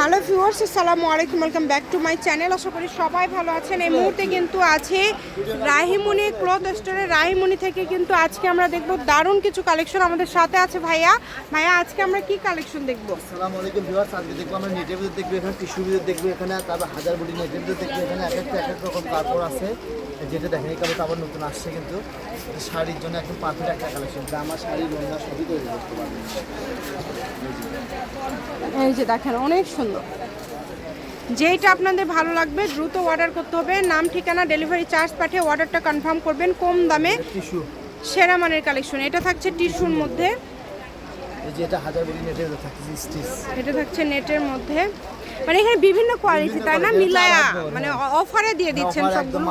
Hello viewers, আসসালামু আলাইকুম welcome back to my channel আশা করি সবাই ভালো আছেন। এই মুহূর্তে কিন্তু আছে রাহিমণি ক্লথ স্টোরে রাহিমণি থেকে কিন্তু আজকে আমরা দেখব দারুণ কিছু কালেকশন আমাদের সাথে আছে ভাইয়া। ভাইয়া, আজকে আমরা কি কালেকশন দেখব? আসসালামু আলাইকুম ভিউয়ার্স, আজকে দেখব আমরা নেটের দেখব এখানে টিস্যু দেখব এখানে, তারপর হাজার বডি নেটের দেখব এখানে। এক একটা, এক এক রকম কাপড় আছে। যেটা দেখেন এই কাপড়টা আবার নতুন আসছে কিন্তু। শাড়ির জন্য একদম পারফেক্ট একটা কালেকশন জামা শাড়ি লঙ্গা সবই তৈরি করতে পারবেন এই যে দেখেন অনেক সুন্দর। যেইটা আপনাদের ভালো লাগবে দ্রুত অর্ডার করতে হবে। নাম ঠিকানা ডেলিভারি চার্জ পাঠিয়ে অর্ডারটা কনফার্ম করবেন। কম দামে টিস্যু। সেরা মানের কালেকশন এটা থাকছে টিস্যুর মধ্যে। এই যে এটা হাজার বডি নেটের থাকছে স্টিচ এটা থাকছে নেটের মধ্যে মানে এখানে বিভিন্ন কোয়ালিটি তাই না মিলায়া মানে অফারে দিয়ে দিচ্ছেন সবগুলো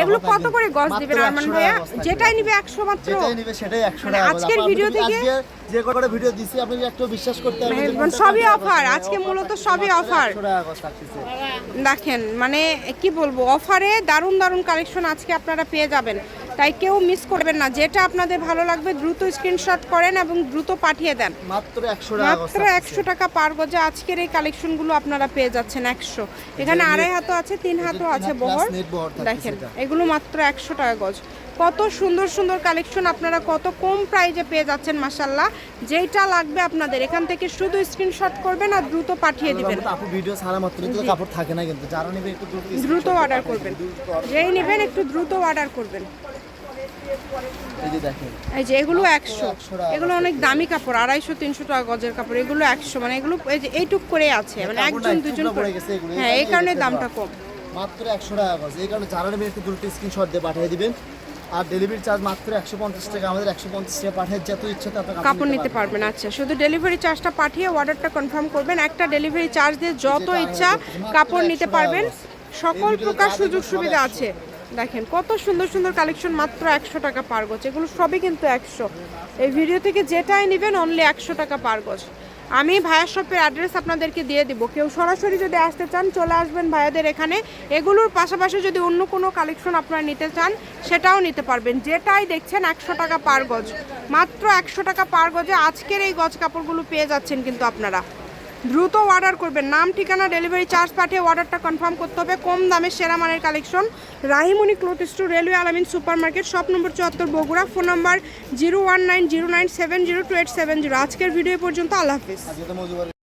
এগুলো কত করে গজ দিবেন আরমান ভাইয়া। যেটাই নিবে একশো মাত্র যেটাই নিবে সেটাই মানে টাকা আজকের ভিডিও থেকে- যে কটা ভিডিও দিছি আপনি একটু বিশ্বাস করতে পারবেন সবই লাগবে। আজকে মূলত সবই। 100 থাকতেছে। দেখেন মানে কি বলব অফারে দারুণ দারুণ কালেকশন আজকে আপনারা পেয়ে যাবেন তাই কেউ মিস করবেন না। যেটা আপনাদের ভালো লাগবে দ্রুত স্ক্রিনশট করেন এবং দ্রুত পাঠিয়ে দেন। মাত্র একশো টাকা মাত্র একশো টাকা পার গজে আজকের এই কালেকশনগুলো আপনারা পেয়ে যাচ্ছেন একশো। এখানে আড়াই হাতও আছে তিন হাতও আছে বহর। দেখেন এগুলো মাত্র একশো টাকা গজ। কত সুন্দর সুন্দর কালেকশন আপনারা কত কম প্রাইজে পেয়ে যাচ্ছেন মাসাল্লাহ যেইটা লাগবে আপনাদের এখান থেকে শুধু স্ক্রিনশট করবেন আর দ্রুত পাঠিয়ে দিবেন। আপু ভিডিও মাত্র তো কাপড় থাকে না কিন্তু যারা নেবে একটু দ্রুত অর্ডার করবেন। যেই নেবেন একটু দ্রুত অর্ডার করবেন। এই যে দেখেন। এই যে এগুলো একশো। 100 টাকা এগুলো অনেক দামি কাপড় আড়াইশো তিনশো টাকা গজের কাপড় এগুলো একশো। মানে এগুলো এই যে এইটুক করে আছে। মানে একজন একটু দুজন করে। গেছে এগুলো, হ্যাঁ এই কারণে দামটা কম। মাত্র একশো টাকা গজ। এই কারণে যারা নেবে একটু দ্রুত স্ক্রিনশট দিয়ে পাঠিয়ে দিবেন। আর ডেলিভারি চার্জ মাত্র একশো পঞ্চাশ টাকা। আমাদের একশো পঞ্চাশ টাকা পাঠিয়ে যত ইচ্ছা কাপড় নিতে পারবেন। আচ্ছা শুধু ডেলিভারি চার্জটা পাঠিয়ে অর্ডারটা কনফার্ম করবেন। একটা ডেলিভারি চার্জ দিয়ে যত ইচ্ছা কাপড় নিতে পারবেন। সকল প্রকার সুযোগ সুবিধা আছে। দেখেন, কত সুন্দর সুন্দর কালেকশন মাত্র একশো টাকা পার গজ। এগুলো সবই কিন্তু একশো। এই ভিডিও থেকে যেটাই নেবেন অনলি একশো টাকা পার গজ। আমি ভায়া শপের অ্যাড্রেস আপনাদেরকে দিয়ে দিব। কেউ সরাসরি যদি আসতে চান, চলে আসবেন ভাইয়াদের এখানে। এগুলোর পাশাপাশি যদি অন্য কোনো কালেকশন আপনারা নিতে চান, সেটাও নিতে পারবেন। যেটাই দেখছেন, একশো টাকা পার গজ। মাত্র একশো টাকা পার গজে আজকের এই গজ কাপড়গুলো পেয়ে যাচ্ছেন কিন্তু আপনারা। দ্রুত অর্ডার করবেন। নাম, ঠিকানা ডেলিভারি চার্জ পাঠিয়ে অর্ডারটা কনফার্ম করতে হবে। কম দামে সেরা মানের collection Rahimoni cloth store railway Alamin super market shop number চুয়াত্তর, Bogura. Phone number zero one nine zero nine seven zero two eight seven zero আজকের ভিডিও পর্যন্ত। আল্লাহ হাফিজ।